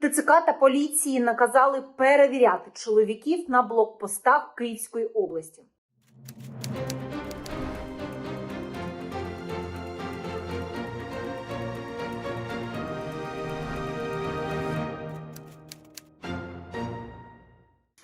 ТЦК та поліції наказали перевіряти чоловіків на блокпостах Київської області.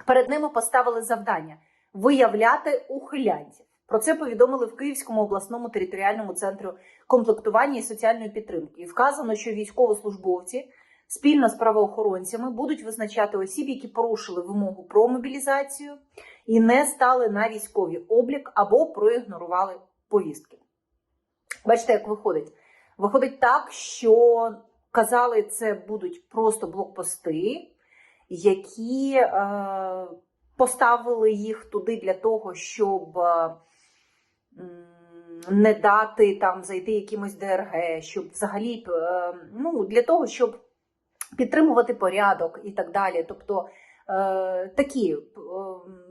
Перед ними поставили завдання виявляти ухилянців. Про це повідомили в Київському обласному територіальному центрі комплектування і соціальної підтримки. І вказано, що військовослужбовці спільно з правоохоронцями будуть визначати осіб, які порушили вимогу про мобілізацію і не стали на військовий облік або проігнорували повістки. Бачите, як виходить? Виходить так, що казали, це будуть просто блокпости, які е, поставили їх туди для того, щоб е, не дати там зайти якимось ДРГ, щоб взагалі е, ну, для того, щоб підтримувати порядок і так далі. Тобто е, такі е,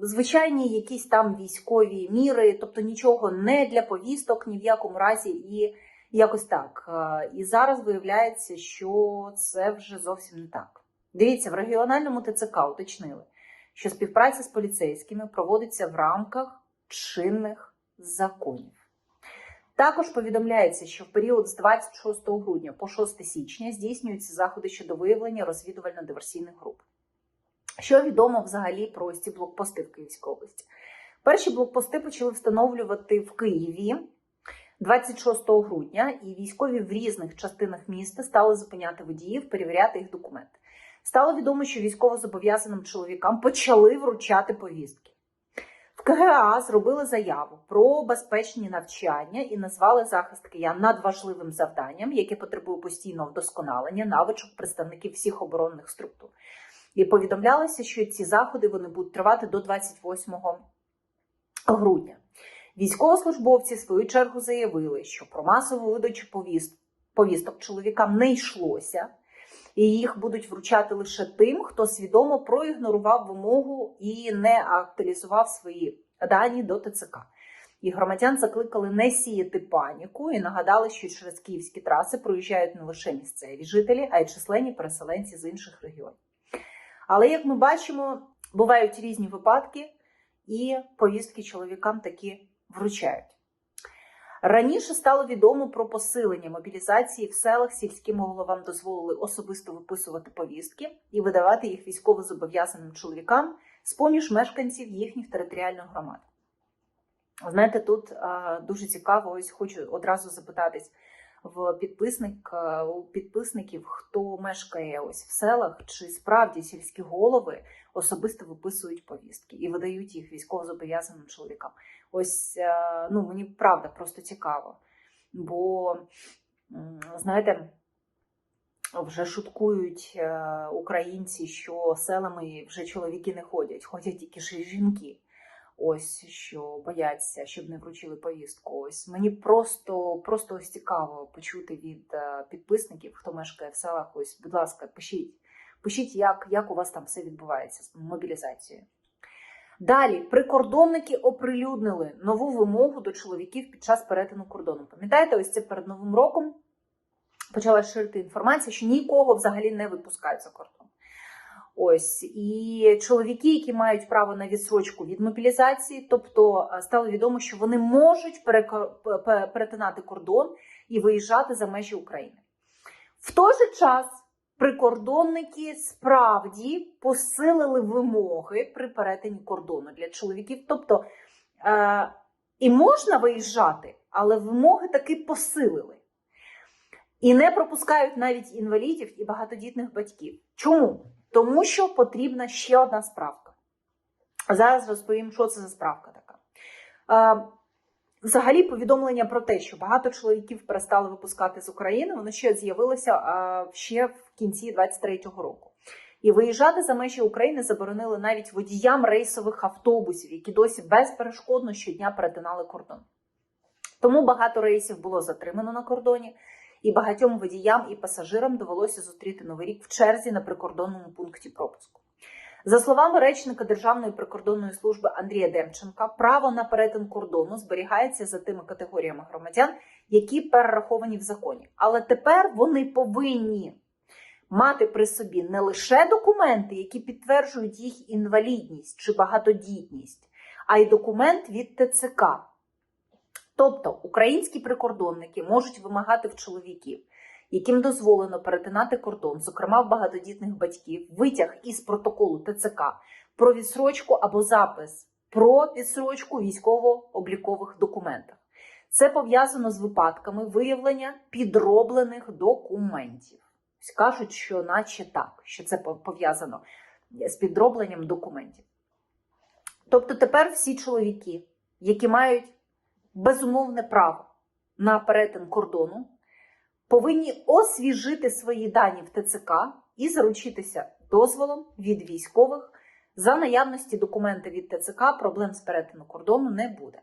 звичайні якісь там військові міри, тобто нічого не для повісток ні в якому разі і якось так. Е, І зараз виявляється, що це вже зовсім не так. Дивіться, в регіональному ТЦК уточнили, що співпраця з поліцейськими проводиться в рамках чинних законів. Також повідомляється, що в період з 26 грудня по 6 січня здійснюються заходи щодо виявлення розвідувально-диверсійних груп. Що відомо взагалі про ці блокпости в Київській області? Перші блокпости почали встановлювати в Києві 26 грудня, і військові в різних частинах міста стали зупиняти водіїв, перевіряти їх документи. Стало відомо, що військовозобов'язаним чоловікам почали вручати повістки. КГА зробили заяву про безпечні навчання і назвали захист киян надважливим завданням, яке потребує постійного вдосконалення навичок представників всіх оборонних структур. І повідомлялося, що ці заходи вони будуть тривати до 28 грудня. Військовослужбовці в свою чергу заявили, що про масову видачу повіст- повісток чоловікам не йшлося, і їх будуть вручати лише тим, хто свідомо проігнорував вимогу і не актуалізував свої дані до ТЦК. І громадян закликали не сіяти паніку і нагадали, що через київські траси проїжджають не лише місцеві жителі, а й численні переселенці з інших регіонів. Але як ми бачимо, бувають різні випадки, і повістки чоловікам таки вручають. Раніше стало відомо про посилення мобілізації в селах. Сільським головам дозволили особисто виписувати повістки і видавати їх військовозобов'язаним чоловікам з поміж мешканців їхніх територіальних громад. Знаєте, тут а, дуже цікаво, ось хочу одразу запитатись в підписник, у підписників, хто мешкає ось в селах, чи справді сільські голови особисто виписують повістки і видають їх військовозобов'язаним чоловікам. Ось е, ну мені правда просто цікаво. Бо, знаєте, вже шуткують е, українці, що селами вже чоловіки не ходять, ходять тільки жінки. Ось що бояться, щоб не вручили повістку. Ось мені просто, просто ось цікаво почути від е, підписників, хто мешкає в селах. Ось, будь ласка, пишіть, пишіть, як, як у вас там все відбувається з мобілізацією. Далі прикордонники оприлюднили нову вимогу до чоловіків під час перетину кордону. Пам'ятаєте, ось це перед новим роком почала ширити інформація, що нікого взагалі не випускають за кордон. Ось і чоловіки, які мають право на відсрочку від мобілізації, тобто е, стало відомо, що вони можуть перетинати кордон і виїжджати за межі України. В той же час прикордонники справді посилили вимоги при перетині кордону для чоловіків. Тобто е, і можна виїжджати, але вимоги таки посилили. І не пропускають навіть інвалідів і багатодітних батьків. Чому? Тому що потрібна ще одна справка. Зараз розповім, що це за справка така. Е, Взагалі, повідомлення про те, що багато чоловіків перестали випускати з України, воно ще з'явилося е, ще в кінці 23-го року. І виїжджати за межі України заборонили навіть водіям рейсових автобусів, які досі безперешкодно щодня перетинали кордон. Тому багато рейсів було затримано на кордоні, і багатьом водіям і пасажирам довелося зустріти новий рік в черзі на прикордонному пункті пропуску. За словами речника Державної прикордонної служби Андрія Демченка, право на перетин кордону зберігається за тими категоріями громадян, які перераховані в законі. Але тепер вони повинні мати при собі не лише документи, які підтверджують їх інвалідність чи багатодітність, а й документ від ТЦК. Тобто українські прикордонники можуть вимагати в чоловіків, яким дозволено перетинати кордон, зокрема в багатодітних батьків, витяг із протоколу ТЦК про відсрочку або запис про відсрочку військово-облікових документах. Це пов'язано з випадками виявлення підроблених документів. Кажуть, що наче так, що це пов'язано з підробленням документів. Тобто тепер всі чоловіки, які мають безумовне право на перетин кордону, повинні освіжити свої дані в ТЦК і заручитися дозволом від військових. За наявності документа від ТЦК проблем з перетину кордону не буде.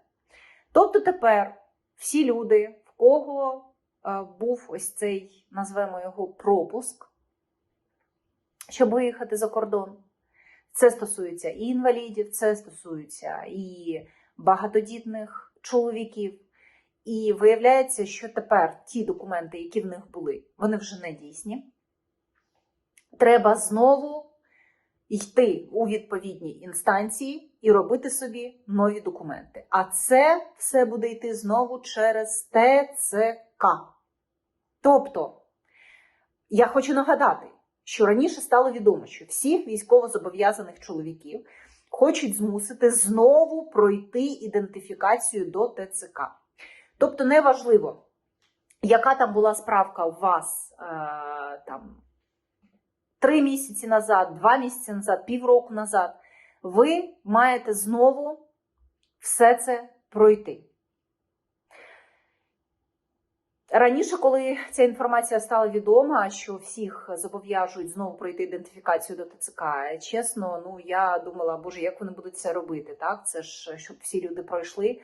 Тобто тепер всі люди, в кого е, був ось цей, назвемо його, пропуск, щоб виїхати за кордон, це стосується і інвалідів, це стосується і багатодітних чоловіків. І виявляється, що тепер ті документи, які в них були, вони вже не дійсні. Треба знову йти у відповідні інстанції і робити собі нові документи. А це все буде йти знову через ТЦК. Тобто, я хочу нагадати, що раніше стало відомо, що всіх військовозобов'язаних чоловіків хочуть змусити знову пройти ідентифікацію до ТЦК. Тобто, неважливо, яка там була справка у вас е, там три місяці назад, два місяці назад, півроку назад, ви маєте знову все це пройти. Раніше, коли ця інформація стала відома, що всіх зобов'яжуть знову пройти ідентифікацію до ТЦК, чесно, ну я думала, боже, як вони будуть це робити? Так, це ж щоб всі люди пройшли.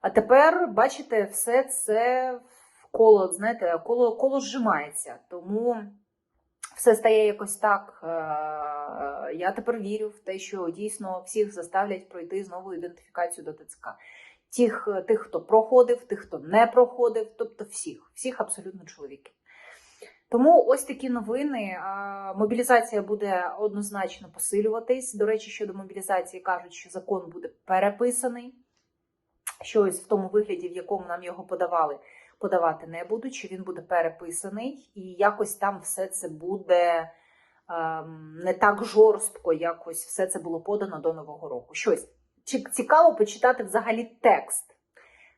А тепер, бачите, все це коло, знаєте, коло, коло зжимається. Тому все стає якось так. е, Я тепер вірю в те, що дійсно всіх заставлять пройти знову ідентифікацію до ТЦК. Тих, тих, хто проходив, тих, хто не проходив, тобто всіх, всіх абсолютно чоловіків. Тому ось такі новини. Мобілізація буде однозначно посилюватись. До речі, щодо мобілізації кажуть, що закон буде переписаний. Що ось в тому вигляді, в якому нам його подавали, подавати не будуть, що він буде переписаний, і якось там все це буде ем, не так жорстко, якось все це було подано до Нового року. Щось Чи- цікаво почитати взагалі текст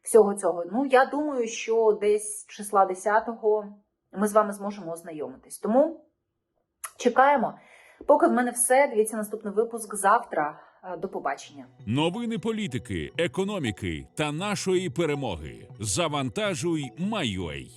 всього цього. Ну, я думаю, що десь числа 10-го ми з вами зможемо ознайомитись. Тому чекаємо. Поки в мене все. Дивіться наступний випуск завтра. Е, До побачення. Новини політики, економіки та нашої перемоги. Завантажуй, Майой.